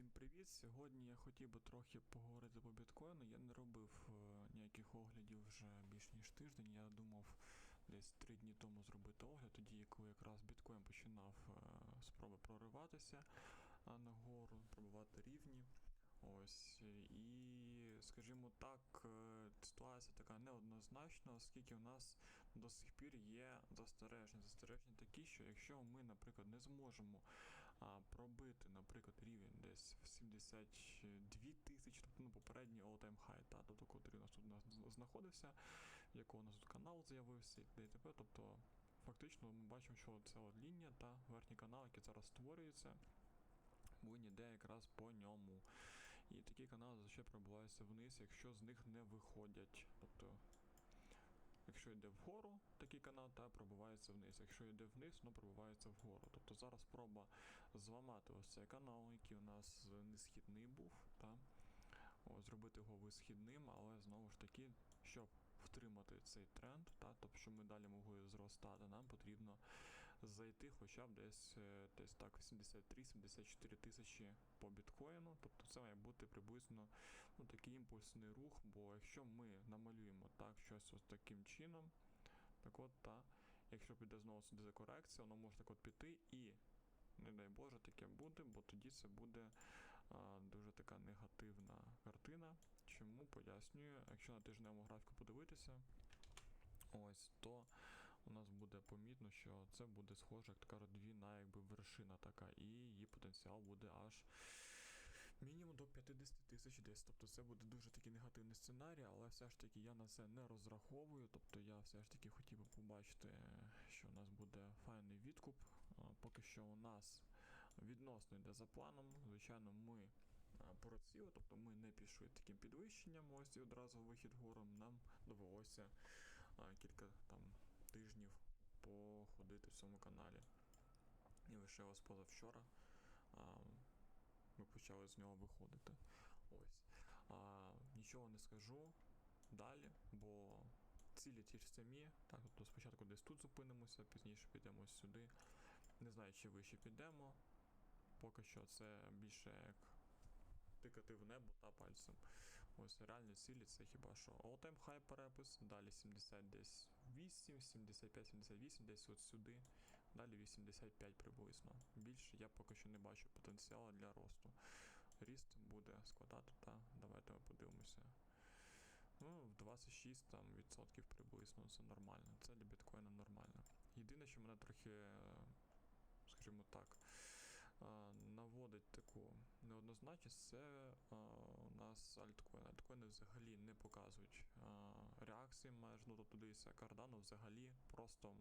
Всім привіт! Сьогодні я хотів би трохи поговорити по біткоїну. Я не робив е, ніяких оглядів вже більш ніж тиждень. Я думав десь три дні тому зробити огляд, тоді коли якраз біткоін починав е, спроби прориватися а, нагору, пробувати рівні. Ось і, скажімо так, е, ситуація така неоднозначна, оскільки у нас до сих пір є застереження. Застереження такі, що якщо ми, наприклад, не зможемо а, пробити, наприклад, рівень десь в 72 тисячі, тобто ну, попередній all-time high, та, тобто, котрий у нас тут знаходився, якого у нас тут канал з'явився і т.п. Тобто, фактично, ми бачимо, що це от лінія та верхній канал, який зараз створюється. Він іде якраз по ньому. І такі канали зазвичай пробиваються вниз, якщо з них не виходять. Тобто, якщо йде вгору такий канал, та пробивається вниз. Якщо йде вниз, ну пробивається вгору. Тобто зараз спроба зламати ось цей канал, який у нас несхідний був, та о, зробити його висхідним, але знову ж таки, щоб втримати цей тренд, та, тобто, щоб ми далі могли зростати, нам потрібно зайти хоча б десь, е, десь так 73-74 тисячі по біткоїну. Тобто це має бути приблизно ну, такий імпульсний рух, бо якщо ми намалюємо так щось ось таким чином, так от, та, якщо піде знову сюди корекція, воно може так от піти і. Не дай Боже, таке буде, бо тоді це буде а, дуже така негативна картина. Чому пояснюю, якщо на тижневому графіку подивитися, ось то у нас буде помітно, що це буде схоже, як така родвіна, якби вершина така, і її потенціал буде аж мінімум до 50 тисяч десь. Тобто це буде дуже такий негативний сценарій, але все ж таки я на це не розраховую. Тобто я все ж таки хотів би побачити, що у нас буде файний відкуп. Поки що у нас відносно йде за планом. Звичайно, ми а, тобто ми не пішли таким підвищенням, ось і одразу вихід гором. Нам довелося а, кілька там тижнів походити в цьому каналі. І лише ось позавчора ми почали з нього виходити. Ось. А, нічого не скажу далі, бо цілі ті ж самі. Так, тобто спочатку десь тут зупинимося, пізніше підемо сюди. Не знаю, чи вище підемо. Поки що це більше як тикати в небо та пальцем. Ось реальні цілі це хіба що all-time high перепис, далі 70 десь 8, 75, 78, десь от сюди, далі 85 приблизно. Більше я поки що не бачу потенціалу для росту. Ріст буде складати, та давайте ми подивимося. Ну, в 26 там, відсотків приблизно це нормально. Це для біткоїна нормально. Єдине, що мене трохи, скажімо так, наводить таку неоднозначність, це у нас альткоін. Альткоїни взагалі не показують реакції майже. Ну, тобто дивіться, Cardano взагалі просто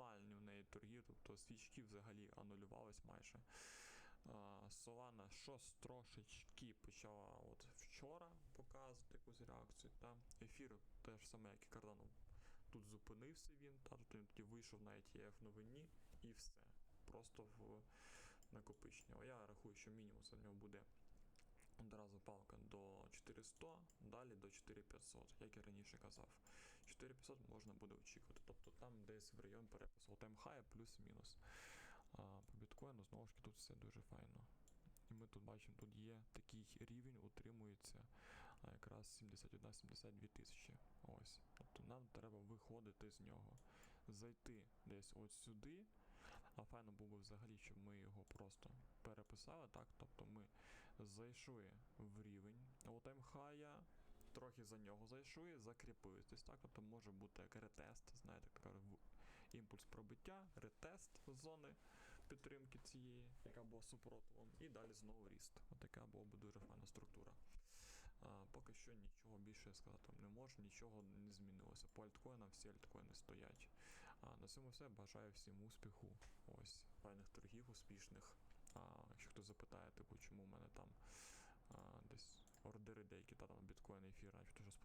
мінімальні в неї торги, тобто свічки взагалі анулювались майже. Solana щось трошечки почала от вчора показувати якусь реакцію. Та? Ефір теж саме, як і Cardano. Тут зупинився він, та тут він тоді вийшов на ETF новині і все. Просто в накопичення. Я рахую, що мінімум за нього буде одразу палка до 400, далі до 4500, як я раніше казав. 4500 можна буде очікувати. Тобто там десь в район перепису high плюс-мінус. По біткоїну знову ж таки тут все дуже файно. І ми тут бачимо, тут є такий рівень, утримується якраз 71-72 тисячі. Ось. Тобто нам треба виходити з нього, зайти десь от сюди. А файно було б взагалі, щоб ми його просто переписали, так? Тобто ми зайшли в рівень all-time трохи за нього зайшли, закріпились. Тобто так, тобто може бути як ретест, знаєте, кажуть, імпульс пробиття, ретест зони підтримки цієї, яка була супротивом, і далі знову ріст. Отака була б дуже файна структура. А, поки що нічого більше сказати вам не можу, нічого не змінилося. По альткоїнам всі альткоїни стоять. А, на цьому все. Бажаю всім успіху. Ось, файних торгів, успішних. А, якщо хтось запитає, типу, чому в мене там а, десь ордери деякі, та там біткоін ефір, начебто щось